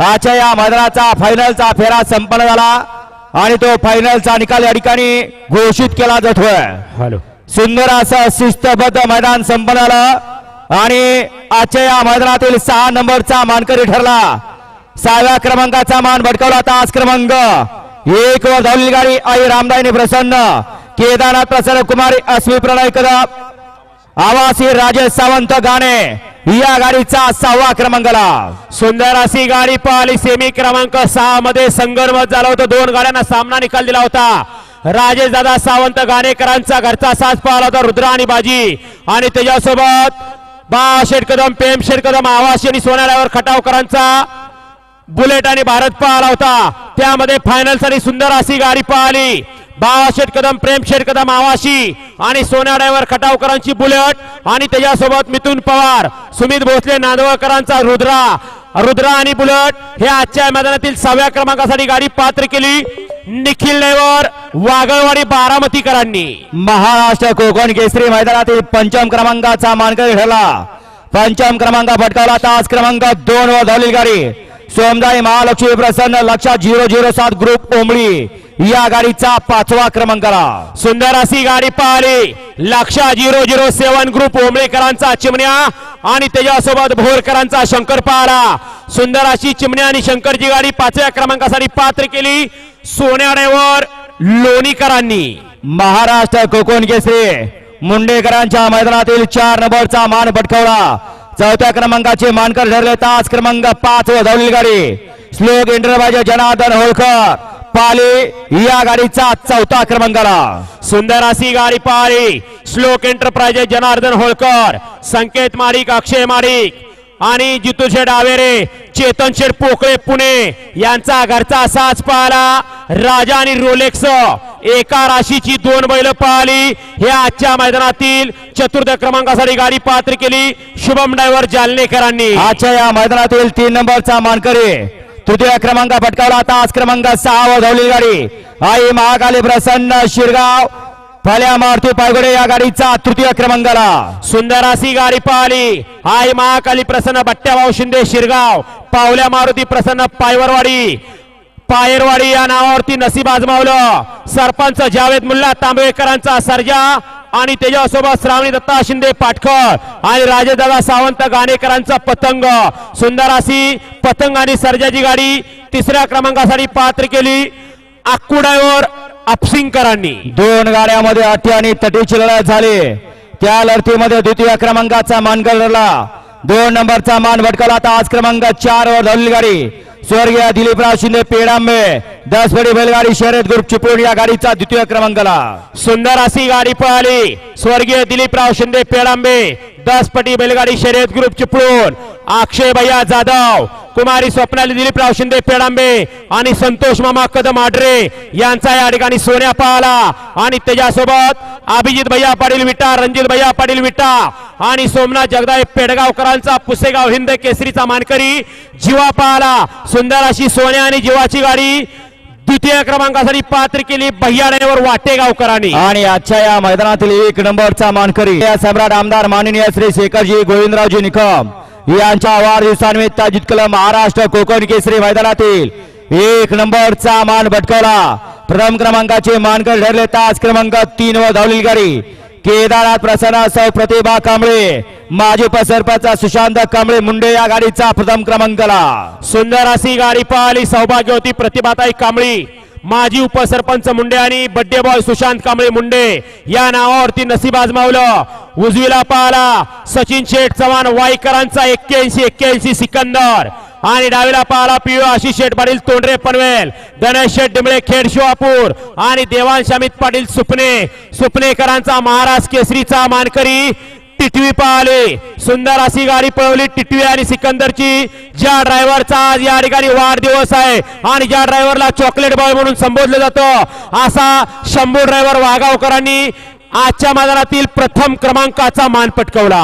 आजच्या या मैदानाचा फायनलचा फेरा संपन्न झाला. आणि तो फायनलचा निकाल या ठिकाणी घोषित केला जातोय. हॅलो. सुंदर असं शिस्तबद्ध मैदान संपन्न झालं. आणि आजच्या या मैदानातील सहा नंबरचा मानकरी ठरला. सहाव्या क्रमांकाचा मान भटकवला तास क्रमांक. एक वर धावलेली गाडी आई रामदायनी प्रसन्न. केदारनाथ प्रसन्न कुमारी अस्मी प्रणय कदम. आवासी राजेश सावंत गाणे. या गाडीचा सहावा क्रमांकाला सुंदर अशी गाडी पाहिली. सेमी क्रमांक सहा मध्ये संघर्ष झालं होतं. दोन गाड्यांना सामना निकाल दिला होता. राजेश दादा सावंत गाणेकरांचा घरचा सास पाहिला होता. रुद्रा आणि बाजी. आणि त्याच्यासोबत बा शेठ कदम पेम शेठ कदम आवाशी आणि सोनाऱ्यावर खटावकरांचा बुलेट आणि भारत पाहिला होता. त्यामध्ये फायनलसाठी सुंदर अशी गाडी पाहिली. बाळाशेठ कदम प्रेमशेठ कदम आवाशी आणि सोन्या ड्रायव्हर खटावकरांची बुलेट आणि त्याच्यासोबत मिथुन पवार सुमित भोसले नांदवळकरांचा रुद्रा रुद्रा आणि बुलेट हे आजच्या मैदानातील सहाव्या क्रमांकासाठी गाडी पात्र केली. निखिल नेवर वागळवाडी बारामतीकरांनी. महाराष्ट्र कोकण केसरी मैदानातील पंचम क्रमांकाचा मानकर ठरला. पंचम क्रमांक फटकावला तास क्रमांक दोन वर धावलेली गाडी. सोमदाई महालक्ष्मी प्रसन्न लक्षात झिरो झिरो सात ग्रुप ओंबळी या गाडीचा पाचवा क्रमांकाला सुंदर अशी गाडी पाहिली. लक्षा झिरो झिरो सेवन ग्रुप ओंबळेकरांचा चिमण्या आणि त्याच्यासोबत भोरकरांचा शंकर पाहला सुंदर अशी चिमण्या आणि शंकरची गाडी पाचव्या क्रमांकासाठी पात्र केली. सोन्या लोणीकरांनी. महाराष्ट्र कोकण केसरी. मुंडेकरांच्या मैदानातील चार नंबरचा मान पटकवला. चौथ्या क्रमांकाचे मानकर ठरले. तास क्रमांक पाच व धावलेली गाडी श्लोक इंटरवायझर जनार्दन होळकर. पाले या गाडीचा चौथा क्रमांकाला. सुंदर अशी गाडी पाहिली श्लोक एंटरप्राइजेस जनार्दन होळकर संकेत मारिक अक्षय मारिक आणि जितू शेठ आवेरे चेतन शेठ पोकळे पुणे यांचा घरचा साज पाहिला. राजा आणि रोलेक्स एका राशीची दोन बैल पाहिली. हे आजच्या मैदानातील चतुर्थ क्रमांकासाठी गाडी पात्र केली. शुभम ड्रायव्हर जालनेकरांनी. आजच्या या मैदानातील तीन नंबरचा मानकरी तृतीय क्रमांक पटकावला तास क्रमांक सहा धावली गाडी. आई महाकाली प्रसन्न शिरगाव. फल्या मारुती पायगुडे या गाडीचा तृतीय क्रमांकाला. सुंदर अशी गाडी पाहिली. आई महाकाली प्रसन्न बट्ट्याभाऊ शिंदे शिरगाव. पावल्या मारुती प्रसन्न पायवरवाडी. पायरवाडी या नावावरती नसीब आजमावलं. सरपंच जावेद मुल्ला तांबेकरांचा सर्जा. आणि त्याच्यासोबत श्रावणी दत्ता शिंदे पाटकर आणि राजेदादा सावंत गाणेकरांचा पतंग. सुंदर अशी पतंग आणि सर्जाची गाडी तिसऱ्या क्रमांकासाठी पात्र केली. आकुडावर अपसिंगकरांनी दोन गाड्यामध्ये अटी आणि तटीची लढत झाली. त्या लढतीमध्ये द्वितीय क्रमांकाचा मान ठरला दोन नंबरचा मान भटकला. आता आज क्रमांक चार वर धावलेली गाडी स्वर्गीय दिलीपराव शिंदे पेडांबे दस बैलगाडी शर्यत ग्रुप चिपळूण या गाडीचा द्वितीय क्रमांकाला सुंदर अशी गाडी पळाली. स्वर्गीय दिलीपराव शिंदे पेडांबे दस पटी बैलगाडी शर्यत ग्रुप चिपळूण. अक्षय भैया जाधव कुमारी स्वप्नाली दिलीपराव शिंदे पेडांबे आणि संतोष मामा कदम आडरे यांचा या ठिकाणी सोन्या पाहला. आणि त्याच्यासोबत अभिजित भैया पाटील विटा रणजित भैया पाटील विटा आणि सोमनाथ जगदाय पेडगावकरांचा पुसेगाव हिंद केसरीचा मानकरी जीवा पाहला. सुंदर अशी सोन्या आणि जीवाची गाडी द्वितीय क्रमांकासाठी पात्र केली भैयाड्यावर वाटेगावकरांनी. आणि आजच्या या मैदानातील एक नंबरचा मानकरी या सम्राट आमदार माननीय श्री शेखरजी गोविंदरावजी निकम. यांच्या वाढदिवसानिमित्त जितकलं महाराष्ट्र कोकण केसरी मैदानातील एक नंबरचा मान भटकवला. प्रथम क्रमांकाचे मानकर ठरले तास क्रमांक तीन व धावलेली गाडी. केदारनाथ प्रसन्न सौ प्रतिभा कांबळे. माजी उपसरपंच सुशांत कांबळे मुंडे या गाडीचा प्रथम क्रमांकाला. सुंदर अशी गाडी पाहिली. सौभाग्यवती प्रतिभाताई कांबळी. माजी उपसरपंच मुंडे आणि बड्डे बॉय सुशांत कांबळे मुंडे या नावावरती नसीब आजमावलं. उजवीला पाहला सचिन शेठ चव्हाण वाईकरांचा एक्क्याऐंशी एक्क्याऐंशी सिकंदर. आणि डावीला पाहला पिओ आशिष शेठ पाटील तोंडरे पनवेल गणेश शेठ डिमळे खेड शिवापूर आणि देवांश अमित पाटील सुपणे सुपणेकरांचा महाराज केसरीचा मानकरी टिटवी पाहिले. सुंदर अशी गाडी पळवली टिटवी आणि सिकंदरची. ज्या ड्रायव्हरचा आज या ठिकाणी वाढदिवस आहे आणि ज्या ड्रायव्हरला चॉकलेट बॉय म्हणून संबोधलं जातं असा शंभू ड्रायव्हर वाघावकरांनी आजच्या मैदानातील प्रथम क्रमांकाचा मान पटकवला.